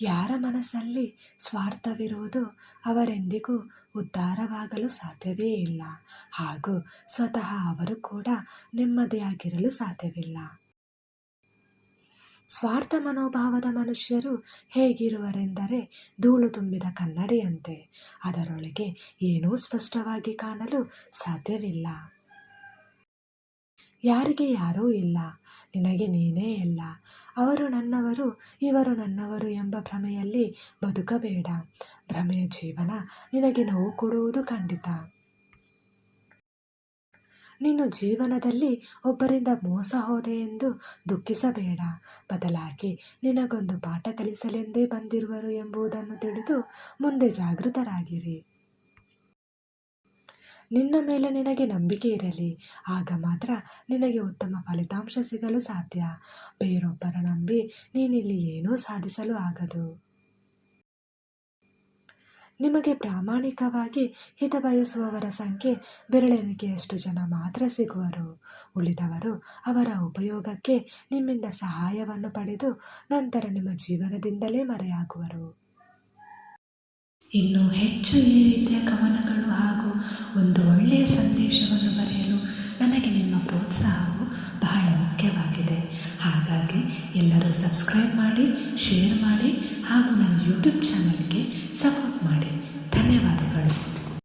ಯಾರ ಮನಸ್ಸಲ್ಲಿ ಸ್ವಾರ್ಥವಿರುವುದು ಅವರೆಂದಿಗೂ ಉದ್ಧಾರವಾಗಲು ಸಾಧ್ಯವೇ ಇಲ್ಲ. ಹಾಗೂ ಸ್ವತಃ ಅವರು ಕೂಡ ನೆಮ್ಮದಿಯಾಗಿರಲು ಸಾಧ್ಯವಿಲ್ಲ. ಸ್ವಾರ್ಥ ಮನೋಭಾವದ ಮನುಷ್ಯರು ಹೇಗಿರುವರೆಂದರೆ ಧೂಳು ತುಂಬಿದ ಕನ್ನಡಿಯಂತೆ. ಅದರೊಳಗೆ ಏನೂ ಸ್ಪಷ್ಟವಾಗಿ ಕಾಣಲು ಸಾಧ್ಯವಿಲ್ಲ. ಯಾರಿಗೆ ಯಾರೂ ಇಲ್ಲ. ನಿನಗೆ ನೀನೇ ಎಲ್ಲ ಅವರು ನನ್ನವರು, ಇವರು ನನ್ನವರು ಎಂಬ ಭ್ರಮೆಯಲ್ಲಿ ಬದುಕಬೇಡ. ಭ್ರಮೆಯ ಜೀವನ ನಿನಗೆ ನೋವು ಕೊಡುವುದು ಖಂಡಿತ. ನೀನು ಜೀವನದಲ್ಲಿ ಒಬ್ಬರಿಂದ ಮೋಸ ಹೋದೆ ಎಂದು ದುಃಖಿಸಬೇಡ. ಬದಲಾಗಿ ನಿನಗೊಂದು ಪಾಠ ಕಲಿಸಲೆಂದೇ ಬಂದಿರುವರು ಎಂಬುದನ್ನು ತಿಳಿದು ಮುಂದೆ ಜಾಗೃತರಾಗಿರಿ. ನಿನ್ನ ಮೇಲೆ ನಿನಗೆ ನಂಬಿಕೆ ಇರಲಿ. ಆಗ ಮಾತ್ರ ನಿನಗೆ ಉತ್ತಮ ಫಲಿತಾಂಶ ಸಿಗಲು ಸಾಧ್ಯ. ಬೇರೊಬ್ಬರ ನಂಬಿ ನೀನಿಲ್ಲಿ ಏನೂ ಸಾಧಿಸಲು ಆಗದು. ನಿಮಗೆ ಪ್ರಾಮಾಣಿಕವಾಗಿ ಹಿತ ಬಯಸುವವರ ಸಂಖ್ಯೆ ಬೆರಳೆಣಿಕೆಯಷ್ಟು ಜನ ಮಾತ್ರ ಸಿಗುವರು. ಉಳಿದವರು ಅವರ ಉಪಯೋಗಕ್ಕೆ ನಿಮ್ಮಿಂದ ಸಹಾಯವನ್ನು ಪಡೆದು ನಂತರ ನಿಮ್ಮ ಜೀವನದಿಂದಲೇ ಮರೆಯಾಗುವರು. ಇನ್ನು ಹೆಚ್ಚು ಈ ರೀತಿಯ ಕವನಗಳು ಹಾಗೂ ಹಾಗಾಗಿ ಎಲ್ಲರೂ ಸಬ್ಸ್ಕ್ರೈಬ್ ಮಾಡಿ ಶೇರ್ ಮಾಡಿ ಹಾಗೂ ನನ್ನ ಯೂಟ್ಯೂಬ್ ಚಾನಲ್ಗೆ ಸಪೋರ್ಟ್